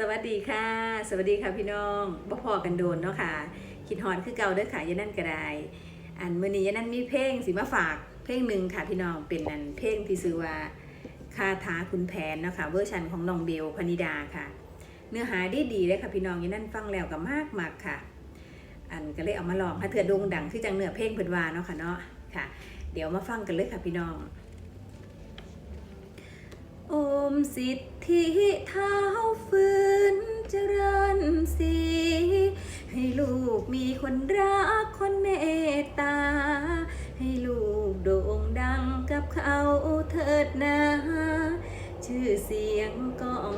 สวัสดีค่ะ สวัสดีค่ะพี่น้องบ่พอกันโดนเนาะค่ะ คิดฮอนคือเก่าเด้อค่ะยานั่นก็ได้อันมื้อนี้ยานั่นมีเพลงสิมาฝากเพลงหนึ่งค่ะพี่น้องเป็นอันเพลงที่ชื่อว่าคาถาคุณแผนเนาะค่ะเวอร์ชันของน้องเบลพนิดาค่ะ เนื้อหาดีดีเลยค่ะพี่น้องยานั่นฟังแล้วก็มากมากค่ะ อันก็เลยเอามาลองถ้าเถื่อด่งดังคือจังเนื้อเพลงเพิ่นว่าเนาะค่ะเนาะค่ะ เดี๋ยวมาฟังกันเลยค่ะพี่น้อง สิทธิเท้าฟื้นเจริญสีให้ลูกมีคนรักคนเมตตา ให้ลูกโด่งดังกับเขาเถิดนา ชื่อเสียงก้อง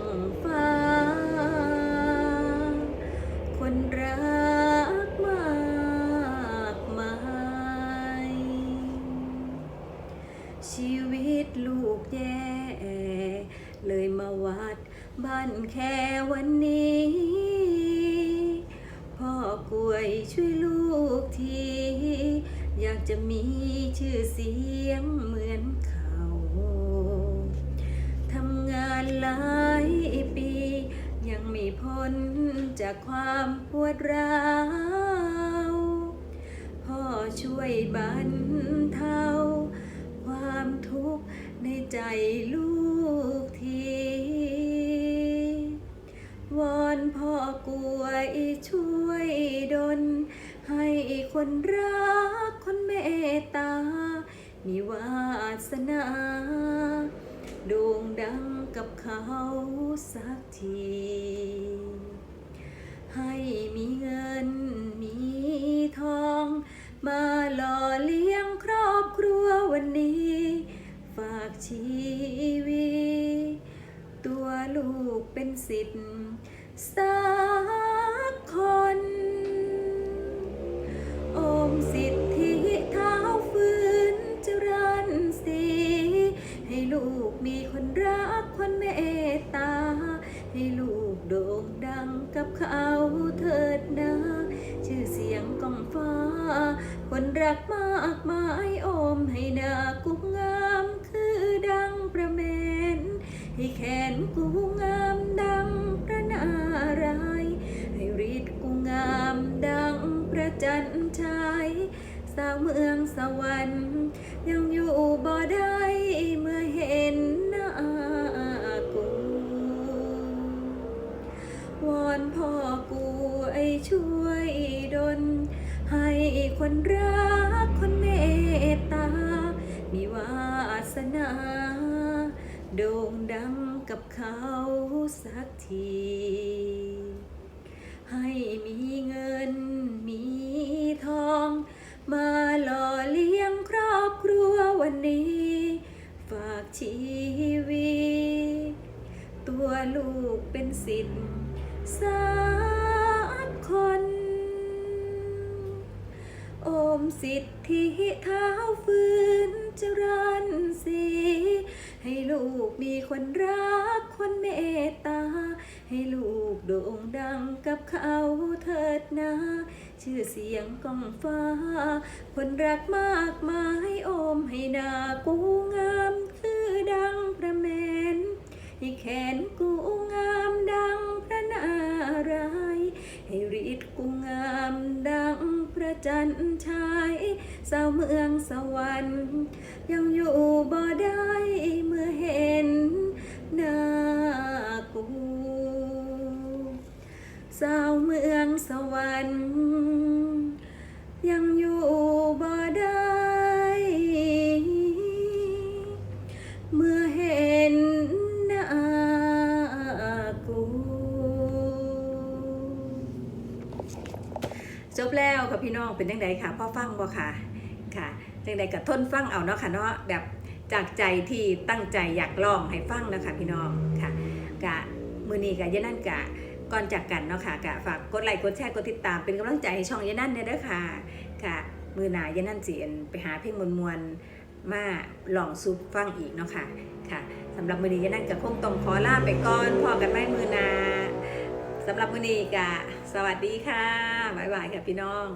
ชีวิตลูกแย่ เลยมาวัดบ้านแค่วันนี้ พ่อกลวยช่วยลูกที อยากจะมีชื่อเสียงเหมือนเขาทำงานหลายปี ยังไม่พ้นจากความปวดร้าว พ่อช่วยบรรเทา ในใจลูกที วอนพ่อกล้วยช่วยดลให้คนรักคนเมตตา มีวาสนาโด่งดังกับเขาสักที ให้มีเงิน กเป็นสิทธิ์สักคน โอมสิทธิเท้าฟื้นเจริญสีให้ลูกมีคนรักคนเมตตา ให้ลูกโด่งดังกับเขาเถิดนะชื่อเสียงกองฟ้า คนรักมากมายโอมให้นากุงามคือดังประเมนให้แขนกู พระจันทร์ชายสาวเมืองสวรรค์ ยังอยู่บ่ได้เมื่อเห็นหน้ากูวอนพ่อกูไอช่วยดลให้คนรักคนเมตตา มีวาสนา โด่งดังกับเขาสักที ชีวิต ตัวลูกเป็นสิทธิ์สักคน โอมสิทธิเท้าฟื้นเจริญสีให้ลูกมีคนรักคนเมตตา ให้ลูกโด่งดังกับเขาเถิดนะชื่อเสียงกองฟ้า คนรักมากมายโอ จันทร์ชายสาวเมืองสวรรค์ ยังอยู่บ่ได้เมื่อเห็น จบแล้วค่ะพี่น้องเป็นยังไงค่ะพ่อฟังบ่ค่ะค่ะจังใดก็ทนฟังเอาเนาะค่ะเนาะแบบจากใจที่ตั้งใจอยากลองให้ฟังนะคะพี่น้องค่ะกะมือนี้กะยะนั่นกะก่อนจากกันเนาะค่ะกะฝากกดไลค์กดแชร์กดติดตามเป็นกำลังใจให้ช่องยะนั่นเนี่ยเด้อค่ะค่ะ มือหนายะนั่นสิเอ็นไปหาเพลงมวลๆมาลองซุปฟังอีกเนาะค่ะค่ะสำหรับมือนี้ยะนั่นก็คงต้องขอลาไปก่อนพอกันไม่มือหนา สำหรับมือนี้กะสวัสดีค่ะบ๊ายบายค่ะพี่น้อง